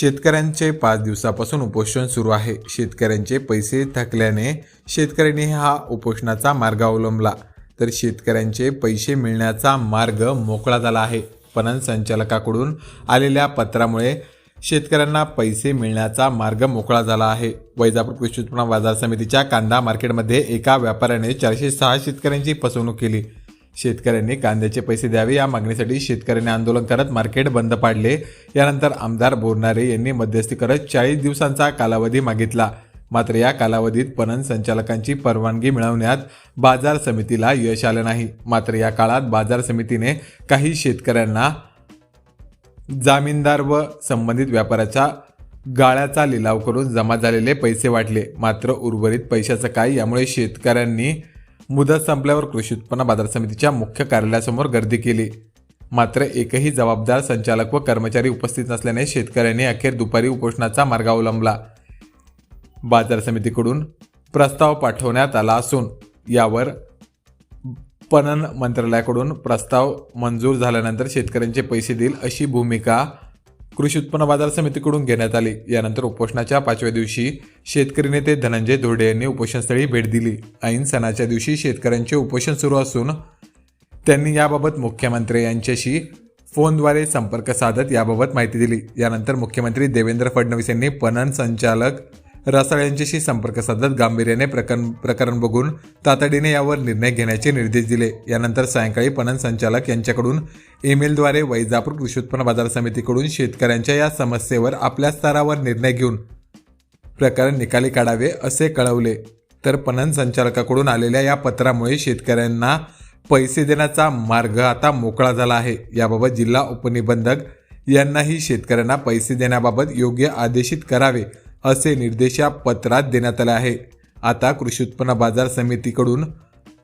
शेतकऱ्यांचे पाच दिवसापासून उपोषण सुरू आहे. शेतकऱ्यांचे पैसे थकल्याने शेतकऱ्यांनी हा उपोषणाचा मार्ग अवलंबला. तर शेतकऱ्यांचे पैसे मिळण्याचा मार्ग मोकळा झाला आहे. पणन संचालकाकडून आलेल्या पत्रामुळे शेतकऱ्यांना पैसे मिळण्याचा मार्ग मोकळा झाला आहे. वैजापूर कृषी उत्पन्न बाजार समितीच्या कांदा मार्केटमध्ये एका व्यापाऱ्याने चारशे सहा शेतकऱ्यांची फसवणूक केली. शेतकऱ्यांनी कांद्याचे पैसे द्यावे. या मागणीसाठी शेतकऱ्यांनी आंदोलन करत मार्केट बंद पाडले. यानंतर आमदार बोरनारे यांनी मध्यस्थी करत चाळीस दिवसांचा कालावधी मागितला. मात्र या कालावधीत पणन संचालकांची परवानगी मिळवण्यात बाजार समितीला यश आलं नाही. मात्र या काळात बाजार समितीने काही शेतकऱ्यांना जामीनदार व संबंधित व्यापाराच्या गाळ्याचा लिलाव करून जमा झालेले पैसे वाटले. मात्र उर्वरित पैशाचं काय यामुळे शेतकऱ्यांनी मुदत संपल्यावर कृषी उत्पन्न बाजार समितीच्या मुख्य कार्यालयासमोर गर्दी केली. मात्र एकही जबाबदार संचालक व कर्मचारी उपस्थित नसल्याने शेतकऱ्यांनी अखेर दुपारी उपोषणाचा मार्ग अवलंबला. बाजार समितीकडून प्रस्ताव पाठवण्यात आला असून यावर पणन मंत्रालयाकडून प्रस्ताव मंजूर झाल्यानंतर शेतकऱ्यांचे पैसे देईल अशी भूमिका कृषी उत्पन्न बाजार समितीकडून घेण्यात आली. यानंतर उपोषणाच्या पाचव्या दिवशी शेतकरी नेते धनंजय धोरडे यांनी उपोषणस्थळी भेट दिली. ऐन सणाच्या दिवशी शेतकऱ्यांचे उपोषण सुरू असून त्यांनी याबाबत मुख्यमंत्री यांच्याशी फोनद्वारे संपर्क साधत याबाबत माहिती दिली. यानंतर मुख्यमंत्री देवेंद्र फडणवीस यांनी पणन संचालक रासाळ यांच्याशी संपर्क साधत गांभीर्याने प्रकरण प्रकरण बघून तातडीने यावर निर्णय घेण्याचे निर्देश दिले. यानंतर सायंकाळी पणन संचालक यांच्याकडून ईमेलद्वारे वैजापूर कृषी उत्पन्न बाजार समितीकडून शेतकऱ्यांच्या या समस्येवर आपल्या स्तरावर निर्णय घेऊन प्रकरण निकाली काढावे असे कळवले. तर पणन संचालकाकडून आलेल्या या पत्रामुळे शेतकऱ्यांना पैसे देण्याचा मार्ग आता मोकळा झाला आहे. याबाबत जिल्हा उपनिबंधक यांनाही शेतकऱ्यांना पैसे देण्याबाबत योग्य आदेशित करावे. असे निर्देश या पत्रात देण्यात आले आहे आता कृषी उत्पन्न बाजार समितीकडून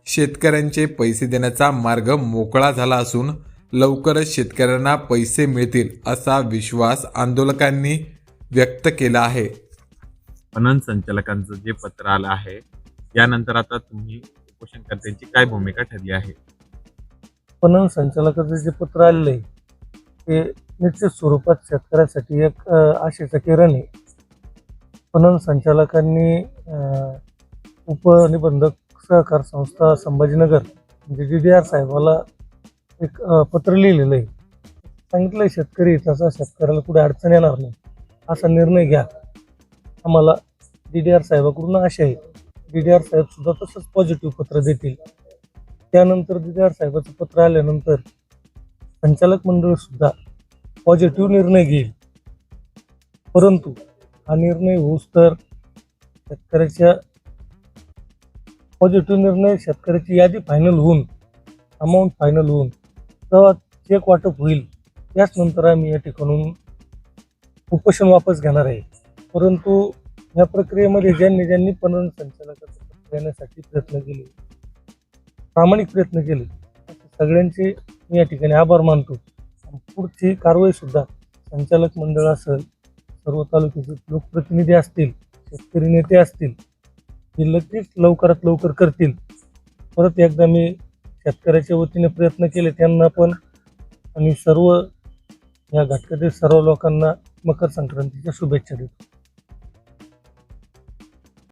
शेतकऱ्यांचे पैसे देण्याचा मार्ग मोकळा झाला असून लवकरच शेतकऱ्यांना पैसे मिळतील असा विश्वास आंदोलकांनी व्यक्त केला आहे. पणन संचालकांचं जे पत्र आलं आहे यानंतर आता तुम्ही उपोषणकर्त्यांची काय भूमिका ठरली आहे? पणन संचालकाचं जे पत्र आलेलं आहे ते निश्चित स्वरूपात शेतकऱ्यासाठी एक आशेचं किरण आहे. पणन संचालकांनी उपनिबंधक सहकार संस्था संभाजीनगर म्हणजे डी डी आर साहेबाला एक पत्र लिहिलेलं आहे सांगितलं आहे शेतकरी तसा शेतकऱ्याला कुठे अडचण येणार नाही. असा निर्णय घ्या. आम्हाला डी डी आर साहेबाकडून आशा आहे. डी डी आर साहेबसुद्धा तसंच पॉझिटिव्ह पत्र देतील. त्यानंतर डी डी आर साहेबाचं पत्र आल्यानंतर संचालक मंडळसुद्धा पॉझिटिव्ह निर्णय घेईल. परंतु हा निर्णय होऊस तर शेतकऱ्याच्या पॉझिटिव्ह निर्णय शेतकऱ्याची यादी फायनल होऊन अमाऊंट फायनल होऊन तेव्हा चेक वाटप होईल. त्याच नंतर आम्ही या ठिकाणून उपोषण वापस घेणार आहे. परंतु या प्रक्रियेमध्ये ज्यांनी ज्यांनी पणन संचालकाचा देण्यासाठी प्रयत्न केले प्रामाणिक प्रयत्न केले सगळ्यांचे मी या ठिकाणी आभार मानतो. पुढची कारवाई सुद्धा संचालक मंडळ असेल सर्व तालुक्याचे लोकप्रतिनिधी असतील शेतकरी नेते असतील हे लगेच लवकरात लवकर करतील. परत एकदा मी शेतकऱ्याच्या वतीने प्रयत्न केले त्यांना पण आणि सर्व या घटकातील सर्व लोकांना मकर संक्रांतीच्या शुभेच्छा देतो.